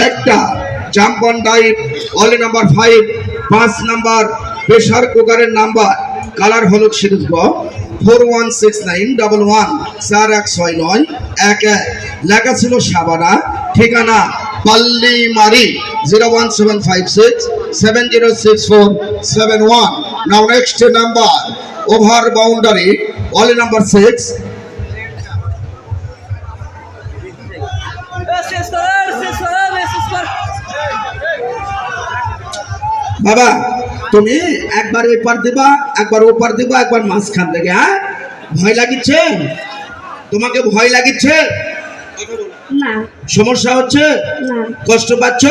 একটা jump on ডাইট অলি নাম্বার ফাইভ পাঁচ নাম্বার প্রেশার কুকারের নাম্বার কালার হলুদ সিরিজ গ four one six nine double one চার এক ছয় নয়, এক এক। লেখা ছিল সাবানা, ঠিকানা পাল্লি মারি zero one seven five six seven zero six four seven one now next number over boundary অলি নাম্বার সিক্স বাবা তুমি একবার ওই পার দিবা একবার ও পার দিবা একবার মাঝখান থেকে হ্যাঁ? ভয় লাগিচ্ছে? তোমাকে ভয় লাগিচ্ছে? সমস্যা হচ্ছে? কষ্ট পাচ্ছ?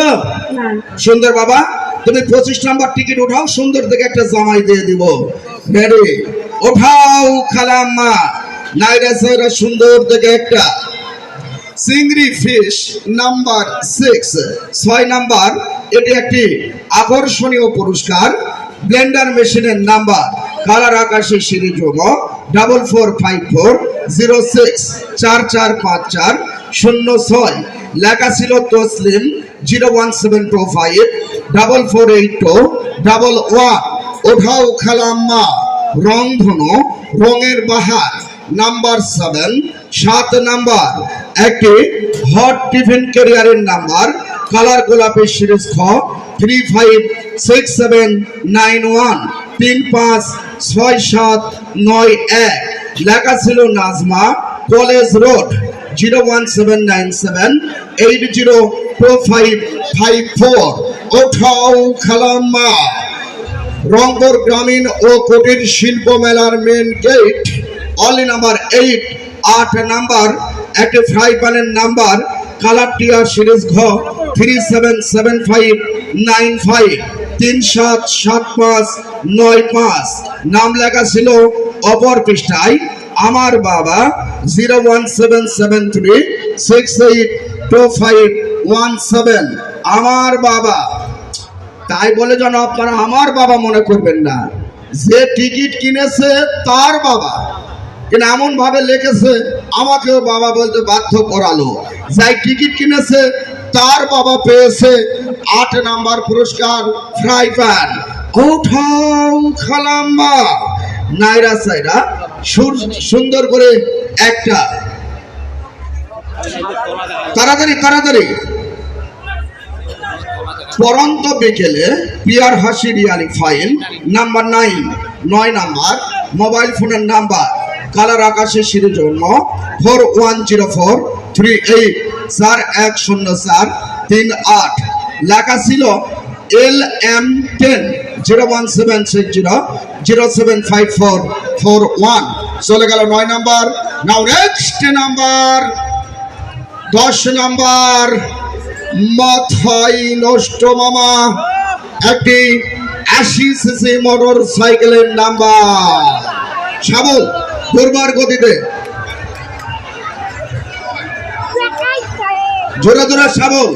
সুন্দর বাবা তুমি পঁচিশ নম্বর টিকিট উঠাও সুন্দর থেকে একটা জামাই দিয়ে দিব। রেডি ওঠাও খালাম্মা। নাইরা সাইরা সুন্দর থেকে একটা। চিংড়ি ফিশ নাম্বার সিক্স ছয় নাম্বার এটি একটি আকর্ষণীয় পুরস্কার, ব্লেন্ডার মেশিনের নাম্বার, কালার আকাশে সিঁড়ি জম double four five four zero six চার চার পাঁচ চার শূন্য ছয়। লেখা ছিল Taslim zero one seven two five double four eight two double one. ওঠাও খালাম্মা রংধনু রঙের বাহার, নাম্বার সেভেন, সাত নাম্বার, একটি হট টিফিন ক্যারিয়ারের নাম্বার কালার গোলাপের সিরিজ খ three five six seven nine one তিন পাঁচ ছয় সাত নয় এক। লেখা ছিল Najma college road, zero one seven nine seven, eight zero two five five four. ওঠাও খালাম্মা। রংপুর গ্রামীণ ও কুটির শিল্প মেলার মেন গেট অলি নাম্বার এইট আট নাম্বার, একটি ফ্রাই প্যানের নাম্বার কালার টিয়ার সিরিজ ঘ তিন সাত সাত পাঁচ নয় পাঁচ। নাম লেখা ছিল অপর পৃষ্ঠায়, আমার বাবা zero one three six eight আমার বাবা, তাই বলে যেন আপনারা আমার বাবা মনে করবেন না। যে টিকিট কিনেছে তার বাবা কিন্তু এমন ভাবে লিখেছে, আমাকেও বাবা বলতে বাধ্য করালো। যাই টিকিট কিনেছে তার বাবা পেয়েছে আট নাম্বার পুরস্কার, ফ্রাই প্যান। উঠাও খালাম্মা। নাইরা সাইরা সুন্দর করে একটা। তাড়াতাড়ি তাড়াতাড়ি। পরন্ত বিকেলে পিয়ার হাসি রিয়ালি ফাইল, নাম্বার নাইন, নয় নাম্বার, মোবাইল ফোনের নাম্বার, কালার আকাশে সিঁড়ি জন্য, four one zero four three eight. চার এক শূন্য চার তিন আট। লেখা ছিল L M ten, zero one seven six zero zero seven five four four one. চলে গেল নয় নাম্বার। Now next number. দশ নাম্বার। মাথায় নষ্ট মামা। একটি আশি সিসি মোটর সাইকেলের নাম্বার। সাবল দুর্বার গতিতে। জোরে জোরে সাবল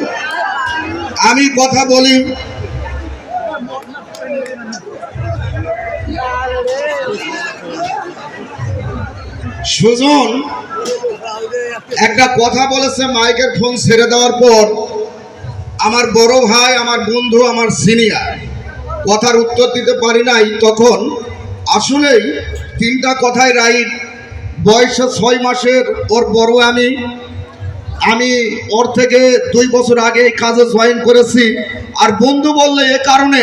আমি কথা বলি। সুজন একটা কথা বলেছে মাইকের ফোন ছেড়ে দেওয়ার পর, আমার বড় ভাই, আমার বন্ধু, আমার সিনিয়র, কথার উত্তর দিতে পারি নাই। তখন আসলেই তিনটা কথাই রাইট। বয়সে ছয় মাসের ওর বড় আমি আমি ওর থেকে দুই বছর আগে এই কাজে জয়েন করেছি। আর বন্ধু বললে এ কারণে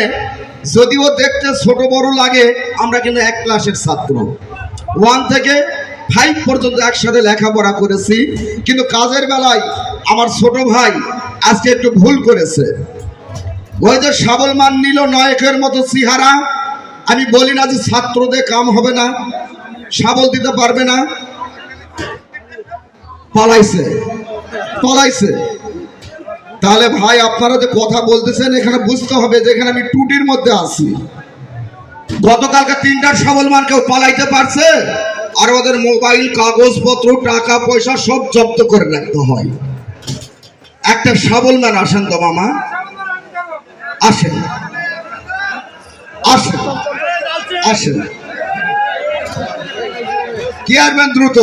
যদিও দেখতে ছোট বড় লাগে, আমরা কিন্তু এক ক্লাসের ছাত্র। ওয়ান থেকে ফাইভ পর্যন্ত একসাথে লেখাপড়া করেছি। কিন্তু কাজের বেলায় আমার ছোট ভাই আজকে একটু ভুল করেছে। ওই যে সাবল মান নিল নয়কের মতো চেহারা। আমি বলি না যে ছাত্রদের কাম হবে না সাবল দিতে পারবে না। পালাইছে। পালাইছে তাহলে ভাই, আপনারা যে কথা বলতেছেন, এখানে বুঝতে হবে যে এখানে আমি টুটির মধ্যে আছি। গতকালকে তিনটার সবলমান কেউ পালাইতে পারছে, আর ওদের মোবাইল, কাগজপত্র, টাকা, পয়সা সব জব্দ করে রাখতে হয়। একটা সবলমান আসেন তো মামা। আসেন। আসেন। আসেন। কি আসবেন দ্রুত।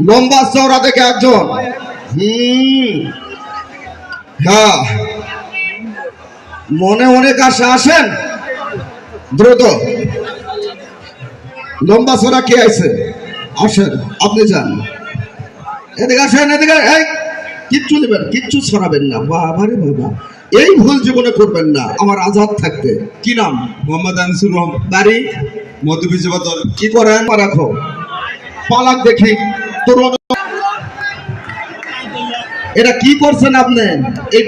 লম্বা চওড়া থেকে একজন। হুম। হ্যাঁ মনে অনেক আশা আসেন? দ্রুত। লম্বা সরা কে আছে? আসেন আপনি যান। এদিকে আসেন এদিকে। এই কিচ্ছু নেবেন কিচ্ছু ছড়াবেন না। বাবা রে বাবা। এই ভুল জীবনে করবেন না। আমার আজাদ থাকতে। কি নাম? মোহাম্মদ আনিসুর রহমান। বাড়ি? মধ্যবিশ্ববিদ্যালয় কি করেন? রাখো পালাক দেখি। এটা কি করছেন আপনি? এই